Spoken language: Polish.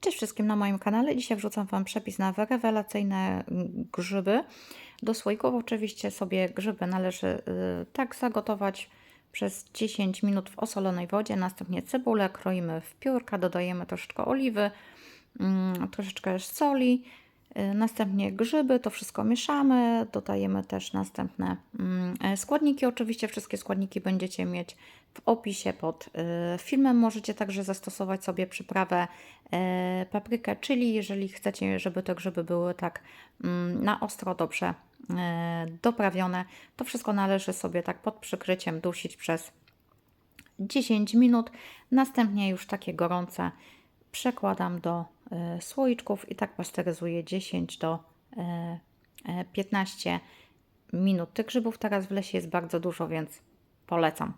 Cześć wszystkim na moim kanale. Dzisiaj wrzucam Wam przepis na rewelacyjne mm, grzyby. Do słoików oczywiście sobie grzyby należy y, tak zagotować przez 10 minut w osolonej wodzie. Następnie cebulę kroimy w piórka, dodajemy troszeczkę oliwy, mm, troszeczkę soli. Y, Następnie grzyby, to wszystko mieszamy, dodajemy też następne mm, e, składniki. Oczywiście wszystkie składniki będziecie mieć w opisie pod y, filmem. Możecie także zastosować sobie przyprawę paprykę, czyli jeżeli chcecie, żeby te grzyby były tak mm, na ostro dobrze doprawione, to wszystko należy sobie tak pod przykryciem dusić przez 10 minut. Następnie już takie gorące przekładam do słoiczków i tak pasteryzuję 10 do e, e, 15 minut. Tych grzybów teraz w lesie jest bardzo dużo, więc polecam.